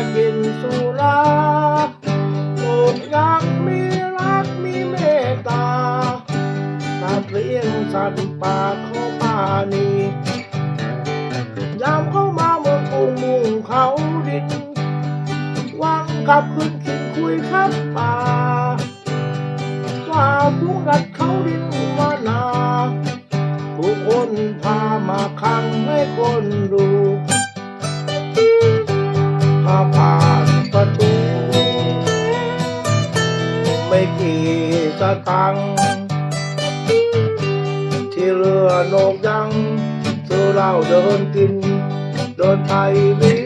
ากินสุราโลกยังมีรักมีเมตตาสัตว์เลี้ยงสัตว์ป่าเขาป่านี้ยามเข้ามาเมืองกรุงมุ่งเขาดินวางกับขึ้นกินคุยครับป่าว่าพุงรัดเขาดินวานาผู้คนพามาขังให้คนดู ไม่กี่สตังที่เรือโนกยังซื้อเหล้าเดินกิน เดินไทยมี